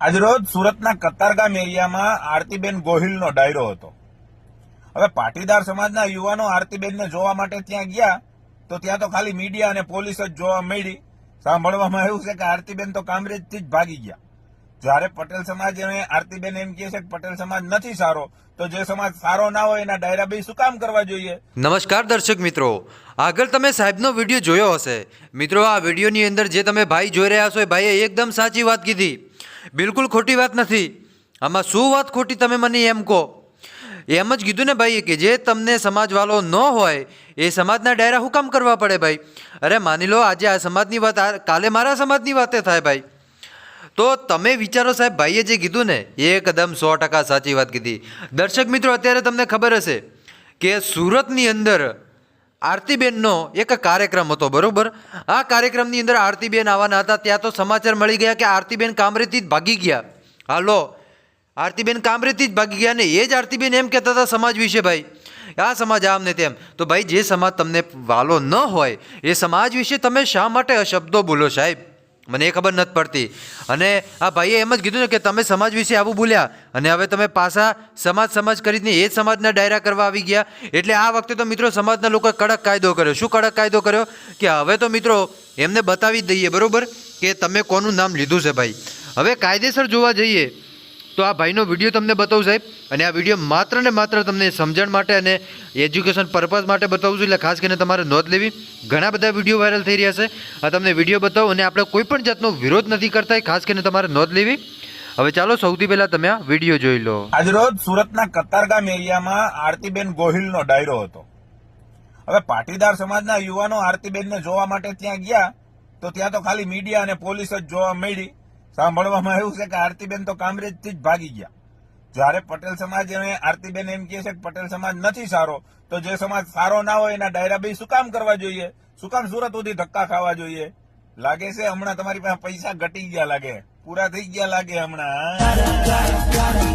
આજરોજ સુરતના કતારગામ એરિયામાં આરતીબેન ગોહિલનો ડાયરો હતો. હવે પાટીદાર સમાજના યુવાનો આરતીબેનને જોવા માટે ત્યાં ગયા, તો ત્યાં તો ખાલી મીડિયા અને પોલીસ જ જોવા મળી. સાંભળવામાં આવ્યું છે કે આરતીબેન તો કામરેજથી જ ભાગી ગયા. જ્યારે પટેલ સમાજ આરતીબેન એમ કહે છે કે પટેલ સમાજ નથી સારો, તો જે સમાજ સારો ના હોય એના ડાયરા ભાઈ શું કામ કરવા જોઈએ? નમસ્કાર દર્શક મિત્રો. આગળ તમે સાહેબનો વીડિયો જોયો હશે. મિત્રો, આ વિડીયોની અંદર જે તમે ભાઈ જોઈ રહ્યા છો એ ભાઈએ એકદમ સાચી વાત કીધી. બિલકુલ ખોટી વાત નથી. આમાં શું વાત ખોટી તમે મને એમ કહો? એમ જ કીધું ને ભાઈ કે જે તમને સમાજવાળો ન હોય, એ સમાજના ડાયરા હું કામ કરવા પડે ભાઈ. અરે માની લો, આજે આ સમાજની વાત કાલે મારા સમાજની વાતે થાય ભાઈ. તો તમે વિચારો સાહેબ, ભાઈએ જે કીધું ને, એકદમ સો ટકા સાચી વાત કીધી. દર્શક મિત્રો, અત્યારે તમને ખબર હશે કે સુરતની અંદર આરતીબેનનો એક કાર્યક્રમ હતો, બરોબર? આ કાર્યક્રમની અંદર આરતીબેન આવવાના હતા. ત્યાં તો સમાચાર મળી ગયા કે આરતીબેન કામરેથી જ ભાગી ગયા. હાલો, આરતીબેન કામરેથી જ ભાગી ગયા ને એ જ આરતીબેન એમ કહેતા હતા સમાજ વિશે ભાઈ. આ સમાજ આમ ને તેમ. તો ભાઈ, જે સમાજ તમને વાલો ન હોય, એ સમાજ વિશે તમે શા માટે અશબ્દો બોલો સાહેબ? મને એ ખબર નથી પડતી. અને આ ભાઈએ એમ જ કીધું ને કે તમે સમાજ વિશે આવું બોલ્યા. અને હવે તમે પાછા સમાજ સમાજ કરીને એ જ સમાજના ડાયરા કરવા આવી ગયા. એટલે આ વખતે તો મિત્રો સમાજના લોકોએ કડક કાયદો કર્યો. શું કડક કાયદો કર્યો? કે હવે તો મિત્રો એમને બતાવી દઈએ, બરાબર? કે તમે કોનું નામ લીધું છે ભાઈ? હવે કાયદેસર જોવા જઈએ તો આ ભાઈનો વીડિયો તમને બતાવું સાહેબ. અને આ વીડિયો માત્ર ને માત્ર તમને સમજણ માટે અને એજ્યુકેશન પર્પઝ માટે બતાવું છું. એટલે ખાસ કરીને તમારે નોંધ લેવી. ઘણા બધા વીડિયો વાયરલ થઈ રહ્યા છે. આ તમને વીડિયો બતાવો અને આપણે કોઈ પણ જાતનો વિરોધ નથી કરતા. ખાસ કરીને તમારે નોંધ લેવી. હવે ચાલો સૌથી પહેલાં તમે આ વીડિયો જોઈ લો. આજરોજ સુરતના કતારગામ એરિયામાં આરતીબેન ગોહિલનો ડાયરો હતો. હવે પાટીદાર સમાજના યુવાનો આરતીબેનને જોવા માટે ત્યાં ગયા, તો ત્યાં તો ખાલી મીડિયા અને પોલીસ જ જોવા મળી. સાંભળવામાં આવ્યું છે કે આરતીબેન તો કામરેજથી જ ભાગી ગયા. જ્યારે પટેલ સમાજ આરતીબેન એમ કહે છે કે પટેલ સમાજ નથી સારો, તો જે સમાજ સારો ના હોય એના ડાયરા ભાઈ શું કામ કરવા જોઈએ? શું કામ સુરત સુધી ધક્કા ખાવા જોઈએ? લાગે છે હમણાં તમારી પાસે પૈસા ઘટી ગયા લાગે. પૂરા થઈ ગયા લાગે હમણાં.